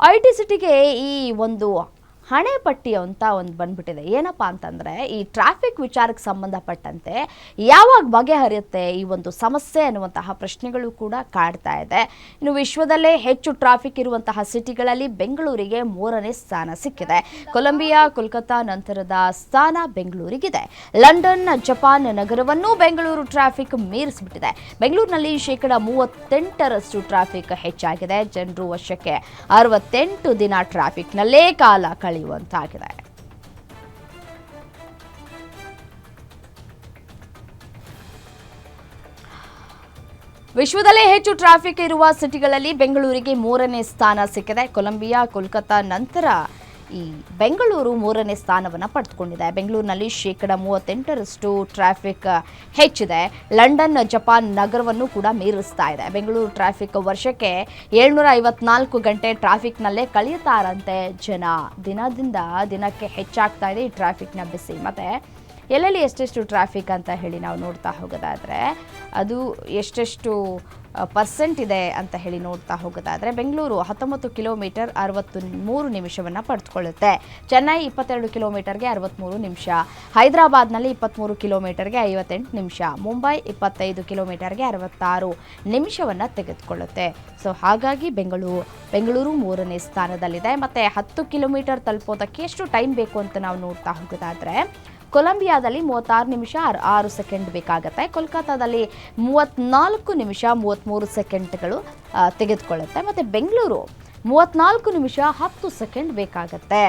I T ಸಿಟಿಗೆ ಈ ಒಂದು ಹಣೆ ಪಟ್ಟಿ ಅಂತ ಒಂದು ಬಂದ್ಬಿಟ್ಟಿದೆ. ಏನಪ್ಪ ಅಂತಂದರೆ, ಈ ಟ್ರಾಫಿಕ್ ವಿಚಾರಕ್ಕೆ ಸಂಬಂಧಪಟ್ಟಂತೆ ಯಾವಾಗ ಬಗೆಹರಿಯುತ್ತೆ ಈ ಒಂದು ಸಮಸ್ಯೆ ಅನ್ನುವಂತಹ ಪ್ರಶ್ನೆಗಳು ಕೂಡ ಕಾಡ್ತಾ ಇದೆ. ಇನ್ನು ವಿಶ್ವದಲ್ಲೇ ಹೆಚ್ಚು ಟ್ರಾಫಿಕ್ ಇರುವಂತಹ ಸಿಟಿಗಳಲ್ಲಿ ಬೆಂಗಳೂರಿಗೆ ಮೂರನೇ ಸ್ಥಾನ ಸಿಕ್ಕಿದೆ. ಕೊಲಂಬಿಯಾ, ಕೋಲ್ಕತ್ತಾ ನಂತರದ ಸ್ಥಾನ ಬೆಂಗಳೂರಿಗಿದೆ. ಲಂಡನ್ ಜಪಾನ್ ನಗರವನ್ನು ಬೆಂಗಳೂರು ಟ್ರಾಫಿಕ್ ಮೀರಿಸಿಬಿಟ್ಟಿದೆ. ಬೆಂಗಳೂರಿನಲ್ಲಿ ಶೇಕಡ ಮೂವತ್ತೆಂಟರಷ್ಟು ಟ್ರಾಫಿಕ್ ಹೆಚ್ಚಾಗಿದೆ. ಜನರು ವರ್ಷಕ್ಕೆ ಅರವತ್ತೆಂಟು ದಿನ ಟ್ರಾಫಿಕ್ನಲ್ಲೇ ಕಾಲ ಕಳೆಯುವಂತಾಗಿದೆ ವಿಶ್ವದಲ್ಲೇ ಹೆಚ್ಚು ಟ್ರಾಫಿಕ್ ಇರುವ ಸಿಟಿಗಳಲ್ಲಿ ಬೆಂಗಳೂರಿಗೆ ಮೂರನೇ ಸ್ಥಾನ ಸಿಕ್ಕಿದೆ. ಕೊಲಂಬಿಯಾ ಕೋಲ್ಕತ್ತಾ ನಂತರ ಈ ಬೆಂಗಳೂರು ಮೂರನೇ ಸ್ಥಾನವನ್ನು ಪಡೆದುಕೊಂಡಿದೆ. ಬೆಂಗಳೂರಿನಲ್ಲಿ ಶೇಕಡ ಮೂವತ್ತೆಂಟರಷ್ಟು ಟ್ರಾಫಿಕ್ ಹೆಚ್ಚಿದೆ. ಲಂಡನ್ ಜಪಾನ್ ನಗರವನ್ನು ಕೂಡ ಮೀರಿಸ್ತಾ ಇದೆ. ಬೆಂಗಳೂರು ಟ್ರಾಫಿಕ್ ವರ್ಷಕ್ಕೆ ಏಳ್ನೂರ ಐವತ್ನಾಲ್ಕು ಗಂಟೆ ಟ್ರಾಫಿಕ್ನಲ್ಲೇ ಕಳೆಯುತ್ತಾರಂತೆ ಜನ. ದಿನದಿಂದ ದಿನಕ್ಕೆ ಹೆಚ್ಚಾಗ್ತಾ ಇದೆ ಈ ಟ್ರಾಫಿಕ್ನ ಬಿಸಿ. ಮತ್ತು ಎಲ್ಲೆಲ್ಲಿ ಎಷ್ಟೆಷ್ಟು ಟ್ರಾಫಿಕ್ ಅಂತ ಹೇಳಿ ನಾವು ನೋಡ್ತಾ ಹೋಗೋದಾದರೆ, ಅದು ಎಷ್ಟೆಷ್ಟು ಪರ್ಸೆಂಟ್ ಇದೆ ಅಂತ ಹೇಳಿ ನೋಡ್ತಾ ಹೋಗೋದಾದರೆ ಬೆಂಗಳೂರು ಹತ್ತೊಂಬತ್ತು ಕಿಲೋಮೀಟರ್ ಅರವತ್ತು ಮೂರು ನಿಮಿಷವನ್ನು ಪಡೆದುಕೊಳ್ಳುತ್ತೆ. ಚೆನ್ನೈ ಇಪ್ಪತ್ತೆರಡು ಕಿಲೋಮೀಟರ್ಗೆ ಅರವತ್ತ್ಮೂರು ನಿಮಿಷ. ಹೈದರಾಬಾದ್ನಲ್ಲಿ ಇಪ್ಪತ್ತ್ಮೂರು ಕಿಲೋಮೀಟರ್ಗೆ ಐವತ್ತೆಂಟು ನಿಮಿಷ. ಮುಂಬೈ ಇಪ್ಪತ್ತೈದು ಕಿಲೋಮೀಟರ್ಗೆ ಅರವತ್ತಾರು ನಿಮಿಷವನ್ನು ತೆಗೆದುಕೊಳ್ಳುತ್ತೆ. ಸೊ ಹಾಗಾಗಿ ಬೆಂಗಳೂರು ಬೆಂಗಳೂರು ಮೂರನೇ ಸ್ಥಾನದಲ್ಲಿದೆ. ಮತ್ತು ಹತ್ತು ಕಿಲೋಮೀಟರ್ ತಲುಪೋದಕ್ಕೆ ಎಷ್ಟು ಟೈಮ್ ಬೇಕು ಅಂತ ನಾವು ನೋಡ್ತಾ ಹೋಗೋದಾದರೆ ಕೊಲಂಬಿಯಾದಲ್ಲಿ ಮೂವತ್ತಾರು ನಿಮಿಷ ಆರು ಸೆಕೆಂಡ್ ಬೇಕಾಗುತ್ತೆ. ಕೋಲ್ಕತ್ತಾದಲ್ಲಿ ಮೂವತ್ತ್ನಾಲ್ಕು ನಿಮಿಷ ಮೂವತ್ತ್ಮೂರು ಸೆಕೆಂಡ್ಗಳು ತೆಗೆದುಕೊಳ್ಳುತ್ತೆ. ಮತ್ತು ಬೆಂಗಳೂರು ಮೂವತ್ತ್ನಾಲ್ಕು ನಿಮಿಷ ಹತ್ತು ಸೆಕೆಂಡ್ ಬೇಕಾಗತ್ತೆ.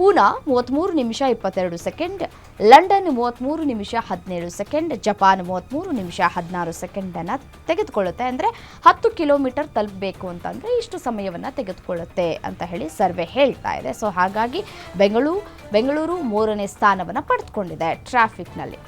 ಪೂನಾ ಮೂವತ್ತ್ಮೂರು ನಿಮಿಷ ಇಪ್ಪತ್ತೆರಡು ಸೆಕೆಂಡ್. ಲಂಡನ್ ಮೂವತ್ತ್ಮೂರು ನಿಮಿಷ ಹದಿನೇಳು ಸೆಕೆಂಡ್. ಜಪಾನ್ ಮೂವತ್ತ್ಮೂರು ನಿಮಿಷ ಹದಿನಾರು ಸೆಕೆಂಡನ್ನು ತೆಗೆದುಕೊಳ್ಳುತ್ತೆ. ಅಂದರೆ ಹತ್ತು ಕಿಲೋಮೀಟರ್ ತಲುಪಬೇಕು ಅಂತಂದರೆ ಇಷ್ಟು ಸಮಯವನ್ನು ತೆಗೆದುಕೊಳ್ಳುತ್ತೆ ಅಂತ ಹೇಳಿ ಸರ್ವೆ ಹೇಳ್ತಾ ಇದೆ. ಸೊ ಹಾಗಾಗಿ ಬೆಂಗಳೂರು ಬೆಂಗಳೂರು ಮೂರನೇ ಸ್ಥಾನವನ್ನು ಪಡೆದುಕೊಂಡಿದೆ ಟ್ರಾಫಿಕ್ನಲ್ಲಿ.